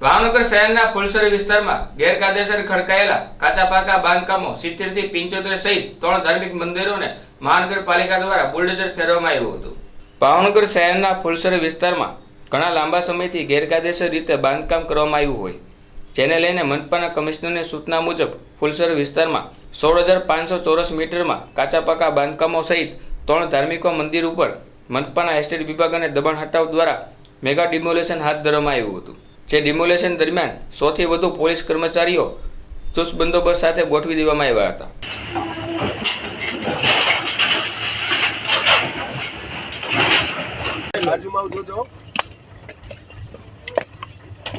ભાવનગર શહેરના ફુલસરી વિસ્તારમાં ગેરકાયદેસર ખડકાયેલા કાચા પાકા બાંધકામો સિત્તેરથી પંચોતેર સહિત ત્રણ ધાર્મિક મંદિરોને મહાનગરપાલિકા દ્વારા બુલડોઝર ફેરવવામાં આવ્યું હતું. ભાવનગર શહેરના ફુલસરી વિસ્તારમાં ઘણા લાંબા સમયથી ગેરકાયદેસર રીતે બાંધકામ કરવામાં આવ્યું હોય. જેને લઈને મનપાના કમિશનરની સૂચના મુજબ ફુલસર વિસ્તારમાં સોળ હજાર પાંચસો ચોરસ મીટરમાં કાચા પાકા બાંધકામો સહિત ત્રણ ધાર્મિકો મંદિર ઉપર મનપાના એસ્ટેટ વિભાગ અને દબાણ હટાવ દ્વારા મેગા ડિમોલેશન હાથ ધરવામાં આવ્યું હતું. જે ડિમોલેશન દરમિયાન સૌથી વધુ પોલીસ કર્મચારીઓ ચુસ્ત બંદોબસ્ત સાથે ગોઠવી દેવામાં આવ્યા હતા.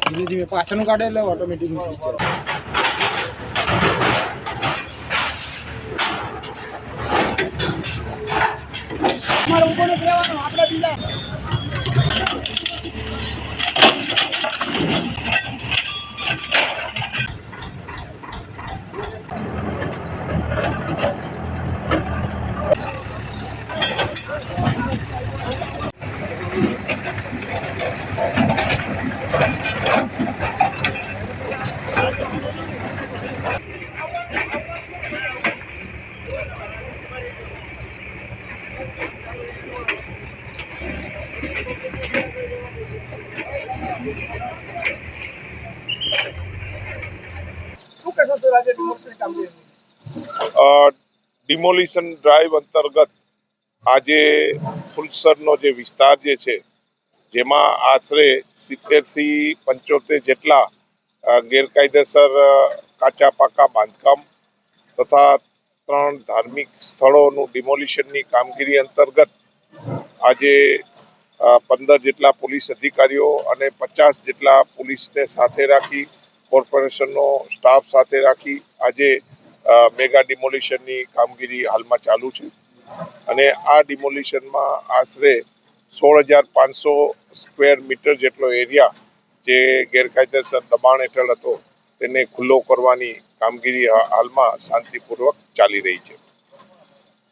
ધીમે ધીમે પાછળનું કાઢે એટલે ઓટોમેટિક ડિમોલિશન ડ્રાઈવ અંતર્ગત આજે ફુલસરનો જે વિસ્તાર જે છે જેમાં આશરે સિત્તેરથી પંચોતેર જેટલા ગેરકાયદેસર કાચા પાકા બાંધકામ તથા ત્રણ ધાર્મિક સ્થળોનું ડિમોલિશનની કામગીરી અંતર્ગત આજે પંદર જેટલા પોલીસ અધિકારીઓ અને પચાસ જેટલા પોલીસને સાથે રાખી, કોર્પોરેશનનો સ્ટાફ સાથે રાખી આજે મેગા ડિમોલિશનની કામગીરી હાલમાં ચાલુ છે. અને આ ડિમોલિશનમાં આશરે સોળ હજાર પાંચસો સ્ક્વેર મીટર જેટલો એરિયા જે ગેરકાયદેસર દબાણ હેઠળ હતો, તેને ખુલ્લો કરવાની કામગીરી હાલમાં શાંતિપૂર્વક ચાલી રહી છે.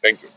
Thank you